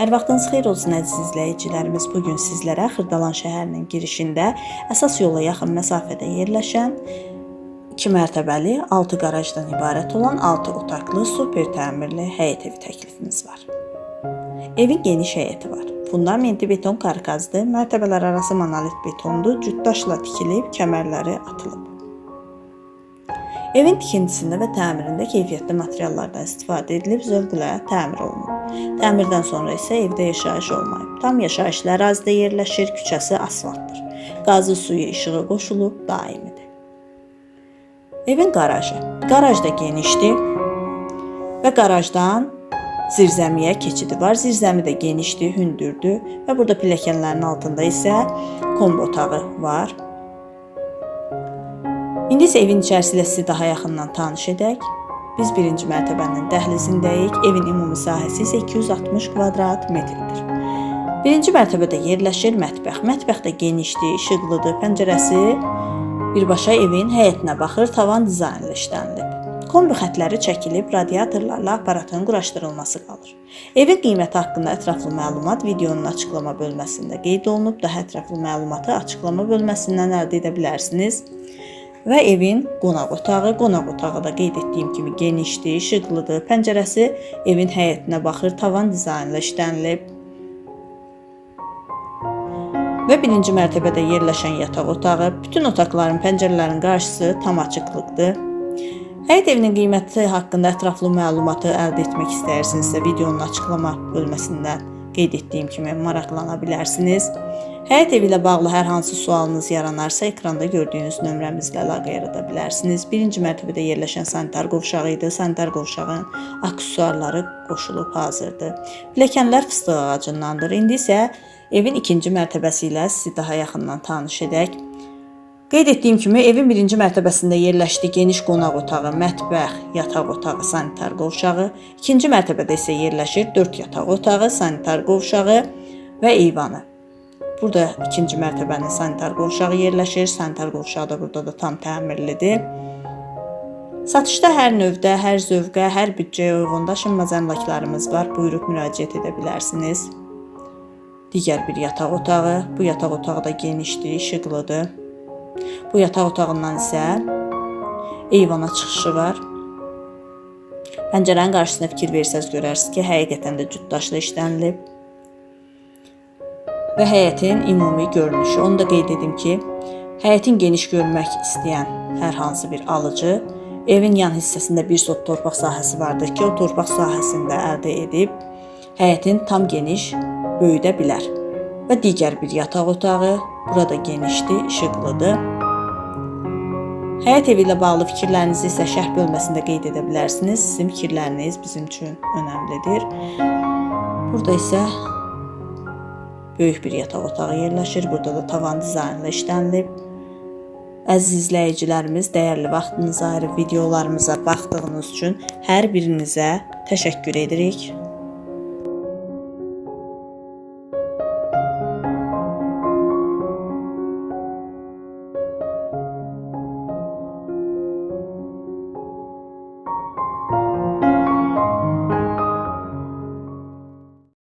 Hər vaxtınız xeyir olsun əziz izləyicilərimiz. Bu gün sizlərə Xırdalan şəhərinin girişində əsas yola yaxın məsafədə yerləşən 2 mərtəbəli, 6 qarajdan ibarət olan 6 otaqlı super təmirli həyət evi təklifimiz var. Evin geniş həyəti var. Fundamenti beton karkazdır, mərtəbələr arası monolit betondur, cütdaşla tikilib, kəmərləri atılıb. Evin tikintisində və təmirində keyfiyyətli materiallardan istifadə edilib zövqlə təmir olunub. Təmirdən sonra isə evdə yaşayış olmayıb. Tam yaşayışlı ərazidə yerləşir, küçəsi asfaltdır. Qazı suyu işığı qoşulub daimidir. Evin qarajı. Qaraj da genişdir və qarajdan zirzəmiyə keçidi var. Zirzəmi də genişdir, hündürdür və burada pilləkənlərin altında isə kombi otağı var. İndi isə evin içərisilə sizi daha yaxından tanış edək. Biz birinci mərtəbənin dəhlizindəyik. Evin ümumi sahəsi isə 260 kvadrat metrdir. Birinci mərtəbədə yerləşir mətbəx. Mətbəx də genişdir, işıqlıdır. Pəncərəsi birbaşa evin həyətinə baxır, tavan dizaynlı işlənilib. Kombi xətləri çəkilib, radiatorlarla aparatın quraşdırılması qalır. Evin qiyməti haqqında ətraflı məlumat videonun açıqlama bölməsində qeyd olunub. Daha ətraflı məlumatı açıqlama bölməsindən əldə edə bilərsiniz. Və evin qonaq otağı, qonaq otağı da qeyd etdiyim kimi genişdir, işıqlıdır. Pəncərəsi evin həyətinə baxır, tavan dizaynlı işlənilib. Və birinci mərtəbədə yerləşən yataq otağı, bütün otaqların pəncərələrin qarşısı tam açıqlıqdır. Həyət evinin qiyməti haqqında ətraflı məlumatı əldə etmək istəyirsinizsə, videonun açıqlama bölməsindən qeyd etdiyim kimi maraqlana bilərsiniz. Həyət evi ilə bağlı hər hansı sualınız yaranarsa, ekranda gördüyünüz nömrəmizlə əlaqə yarada bilərsiniz. Birinci mərtəbədə yerləşən sanitar qovşağı idi. Sanitar qovşağın aksesuarları qoşulub hazırdır. Pilləkənlər fıstıq ağacındandır. İndi isə evin ikinci mərtəbəsi ilə sizi daha yaxından tanış edək. Qeyd etdiyim kimi evin birinci mərtəbəsində yerləşdi geniş qonaq otağı, mətbəx, yataq otağı, sanitar qovşağı. İkinci mərtəbədə isə yerləşir 4 yataq otağı, sanitar qovşağı və eyvanı. Burada ikinci mərtəbənin sanitar qovşağı yerləşir. Sanitar qovşağı da burada da tam təmirlidir. Satışda hər növdə, hər zövqə, hər büdcəyə uyğun daşınmaz əmlaklarımız var. Buyurub müraciət edə bilərsiniz. Digər bir yataq otağı. Bu yataq otağı da genişdir, işıqlıdır. Bu yataq otağından isə eyvana çıxışı var. Pəncərənin qarşısına fikir versəz görərsiniz ki, həqiqətən də cütdaşlı işlənilib. Və həyətin ümumi görünüşü. Onu da qeyd edim ki, həyətin geniş görmək istəyən hər hansı bir alıcı evin yan hissəsində bir sot torpaq sahəsi vardır ki, o torpaq sahəsində əldə edib həyətin tam geniş böyüdə bilər. Və digər bir yataq otağı, burada genişdir, işıqlıdır. Həyat evi ilə bağlı fikirlərinizi isə şərh bölməsində qeyd edə bilərsiniz. Sizin fikirləriniz bizim üçün önəmlidir. Burada isə böyük bir yataq otağı yerləşir. Burada da tavan dizaynlı işlənilib. Əziz izləyicilərimiz, dəyərli vaxtınızı ayırıb videolarımıza baxdığınız üçün hər birinizə təşəkkür edirik.